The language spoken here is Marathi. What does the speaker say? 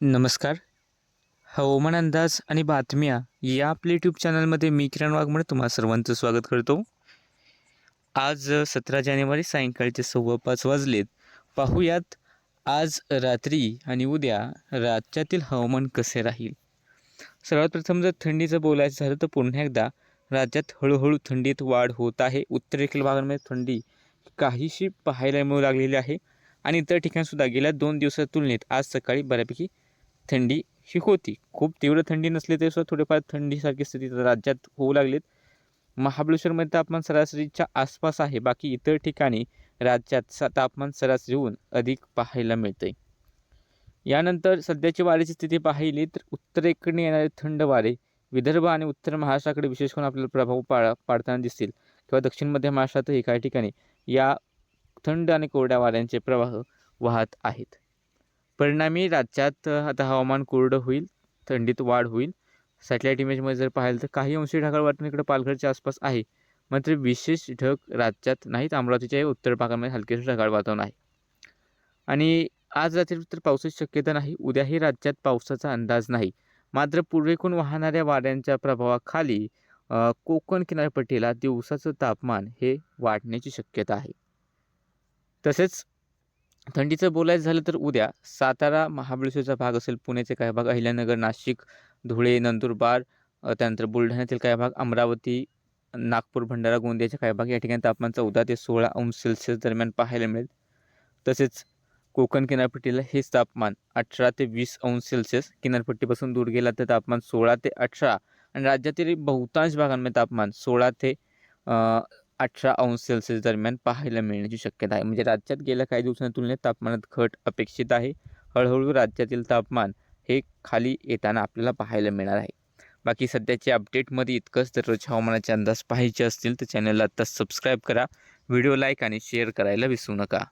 नमस्कार. हवामान अंदाज आणि बातम्या या आपल्या यूट्यूब चॅनलमध्ये मी किरण वाघमोडे तुम्हा सर्वांचं स्वागत करतो. आज सतरा जानेवारी सायंकाळचे सव्वा पाच वाजलेत. पाहूयात आज रात्री आणि उद्या राज्यातील हवामान कसे राहील? सर्वात प्रथम जर थंडीचं बोलायचं झालं तर पुन्हा एकदा राज्यात हळूहळू थंडीत वाढ होत आहे. उत्तरेकडील भागांमध्ये थंडी काहीशी पाहायला मिळू लागलेली आहे. आणि इतर ठिकाणसुद्धा गेल्या दोन दिवसात तुलनेत आज सकाळी बऱ्यापैकी थंडी ही होती. खूप तीव्र थंडी नसली तरी सुद्धा थोडेफार थंडीसारखी स्थिती राज्यात होऊ लागलीत. महाबळेश्वरमध्ये तापमान सरासरीच्या आसपास आहे. बाकी इतर ठिकाणी राज्यात सा तापमान सरासरीहून अधिक पाहायला मिळते यानंतर सध्याची वाऱ्याची स्थिती पाहिली तर उत्तरेकडे येणारे थंड वारे विदर्भ आणि उत्तर महाराष्ट्राकडे विशेष करून आपल्याला प्रभाव पाड पाडताना दिसतील किंवा दक्षिण मध्य महाराष्ट्रातही काही ठिकाणी या थंड आणि कोरड्या वाऱ्यांचे प्रवाह वाहत आहेत. परिणामी राज्यात आता हवामान कोरडं होईल थंडीत वाढ होईल. सॅटेलाईट इमेजमध्ये जर पाहिलं तर काही अंशी ढगाळ वातावरण इकडे पालघरच्या आसपास आहे. मात्र विशेष ढग राज्यात नाहीत. अमरावतीच्या उत्तर भागामध्ये हलकेसे ढगाळ वातावरण आहे. आणि आज रात्री तर पावसाची शक्यता नाही. उद्याही राज्यात पावसाचा अंदाज नाही. मात्र पूर्वेकडून वाहणाऱ्या वाऱ्यांच्या प्रभावाखाली कोकण किनारपट्टीला दिवसाचं तापमान हे वाढण्याची शक्यता आहे. तसेच थंडीचं बोलायचं झालं तर उद्या सातारा महाबळेश्वरचा भाग असेल पुण्याचे काही भाग अहिल्यानगर नाशिक धुळे नंदुरबार त्यानंतर बुलढाण्यातील काही भाग अमरावती नागपूर भंडारा गोंदियाचे काही भाग या ठिकाणी तापमान चौदा ते सोळा अंश सेल्सिअस दरम्यान पाहायला मिळेल. तसेच कोकण किनारपट्टीला हेच तापमान अठरा ते वीस अंश सेल्सिअस किनारपट्टीपासून दूर गेला तर तापमान सोळा ते अठरा आणि राज्यातील बहुतांश भागांमध्ये तापमान सोळा ते अठरा अंश सेल्सिअस दरम्यान पाहायला मिळण्याची शक्यता आहे. म्हणजे राज्यात गेल्या काही दिवसांच्या तुलनेत तापमानात घट अपेक्षित आहे. हळूहळू राज्यातील तापमान हे खाली येताना आपल्याला पाहायला मिळणार आहे. बाकी सध्याच्या अपडेटमध्ये इतकंच. दररोज हवामानाचे अंदाज पाहायचे असतील तर चॅनलला आत्ता सबस्क्राईब करा. व्हिडिओ लाईक आणि शेअर करायला विसरू नका.